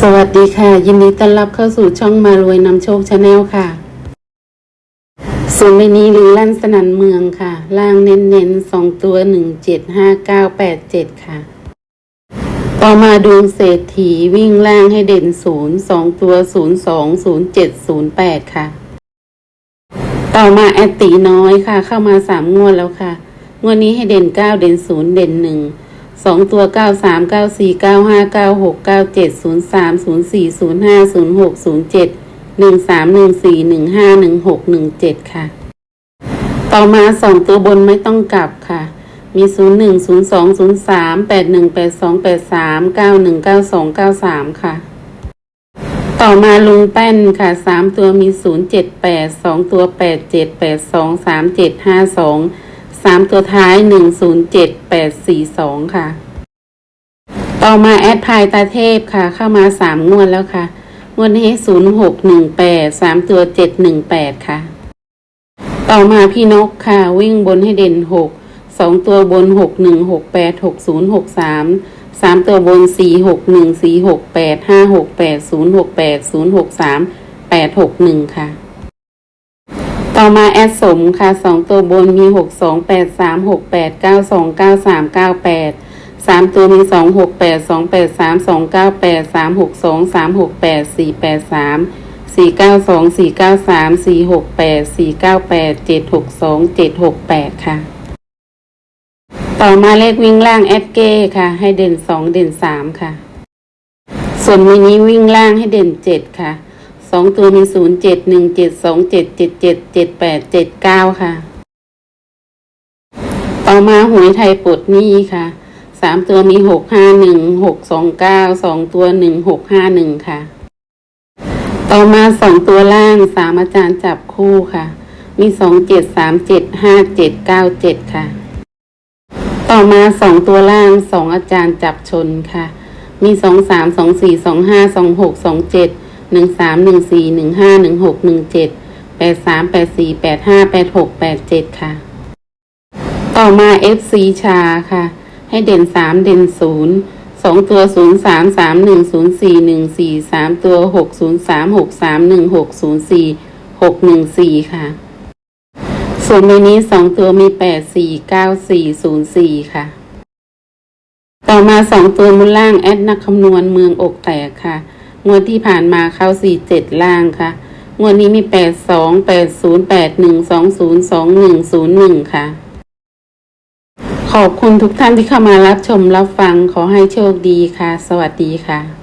สวัสดีค่ะ ยินดีต้อนรับเข้าสู่ช่องมารวยนำโชคชาแนลค่ะส่วนในนี้หรือลั่นสนันเมืองค่ะ ล่างเน้นๆสองตัวหนึ่งเจ็ดห้าเก้าแปดเจ็ดค่ะ ต่อมาดวงเศรษฐีวิ่งล่างให้เด่นศูนย์สองตัวศูนย์สองศูนย์เจ็ดศูนย์แปดค่ะ ต่อมาแอตตีน้อยค่ะ เข้ามาสามงวดแล้วค่ะ งวดนี้ให้เด่นเก้าเด่นศูนย์เด่นหนึ่ง สองตัวเก้าสามเก้าสี่เก้าห้าเก้าหกเก้าเจ็ดศูนย์สามศูนย์สี่ศูนย์ห้าศูนย์หกศูนย์เจ็ดหนึ่งสามหนึ่งสี่หนึ่งห้าหนึ่งหกหนึ่งเจ็ดค่ะ ต่อมาสองตัวบนไม่ต้องกลับค่ะ มีศูนย์หนึ่งศูนย์สองศูนย์สามแปดหนึ่งแปดสองแปดสามเก้าหนึ่งเก้าสองเก้าสามค่ะ ต่อมาลุงแป้นค่ะสามตัวมีศูนย์เจ็ดแปดสองตัวแปดเจ็ดแปดสองสามเจ็ดห้าสอง สามตัวท้ายหนึ่งศูนย์เจ็ดแปดสี่สองค่ะ ต่อมาแอดพายตาเทพค่ะ เข้ามาสามงวดแล้วค่ะ งวดนี้ศูนย์หกหนึ่งแปดสามตัวเจ็ดหนึ่งแปดค่ะ ต่อมาพี่นกค่ะ วิ่งบนให้เด่นหกสองตัวบนหกหนึ่งหกแปดหกศูนย์หกสามสามตัวบนสี่หกหนึ่งสี่หกแปดห้าหกแปดศูนย์หกแปดศูนย์หกสามแปดหกหนึ่งค่ะ ต่อมาแอดสมค่ะสองตัวบนมีหกสองแปดสามหกแปดเก้าสองเก้าสามเก้าแปดสามตัวมีสองหกแปดสองแปดสามสองเก้าแปดสามหกสองสามหกแปดสี่แปดสามสี่เก้าสองสี่เก้าสามสี่หกแปดสี่เก้าแปดเจ็ดหกสองเจ็ดหกแปดค่ะ ต่อมาเลขวิ่งล่างแอดเก้ค่ะ ให้เด่นสองเด่นสามค่ะ ส่วนมินิวิ่งล่างให้เด่นเจ็ดค่ะ สองตัวมีศูนย์เจ็ดหนึ่งเจ็ดสองเจ็ดเจ็ดเจ็ดเจ็ดแปดเจ็ดเก้าค่ะ ต่อมาหวยไทยปลดหนี้ค่ะสามตัวมีหกห้าหนึ่งหกสองเก้าสองตัวหนึ่งหกห้าหนึ่งค่ะ ต่อมาสองตัวล่างสามอาจารย์จับคู่ค่ะ มีสองเจ็ดสามเจ็ดห้าเจ็ดเก้าเจ็ดค่ะ ต่อมาสองตัวล่างสองอาจารย์จับชนค่ะ มีสองสามสองสี่สองห้าสองหกสองเจ็ด หนึ่งสามหนึ่งสี่หนึ่งห้าหนึ่งหกหนึ่งเจ็ดแปดสามแปดสี่แปดห้าแปดหกแปดเจ็ดค่ะ ต่อมา FC ชาค่ะ ให้เด่นสามเด่นศูนย์สองตัวศูนย์สามสามหนึ่งศูนย์สี่หนึ่งสี่สามตัวหกศูนย์สามหกสามหนึ่งหกศูนย์สี่หกหนึ่งสี่ค่ะ ส่วนในนี้สองตัวมีแปดสี่เก้าสี่ศูนย์สี่ค่ะ ต่อมาสองตัวมุนล่างแอดนักคำนวณเมืองอกแตกค่ะ งวดที่ผ่านมาเข้าสี่เจ็ดล่างค่ะ งวดนี้มีแปดสองแปดศูนย์แปดหนึ่งสองศูนย์สองหนึ่งศูนย์หนึ่งค่ะ ขอบคุณทุกท่านที่เข้ามารับชมรับฟังขอให้โชคดีค่ะ สวัสดีค่ะ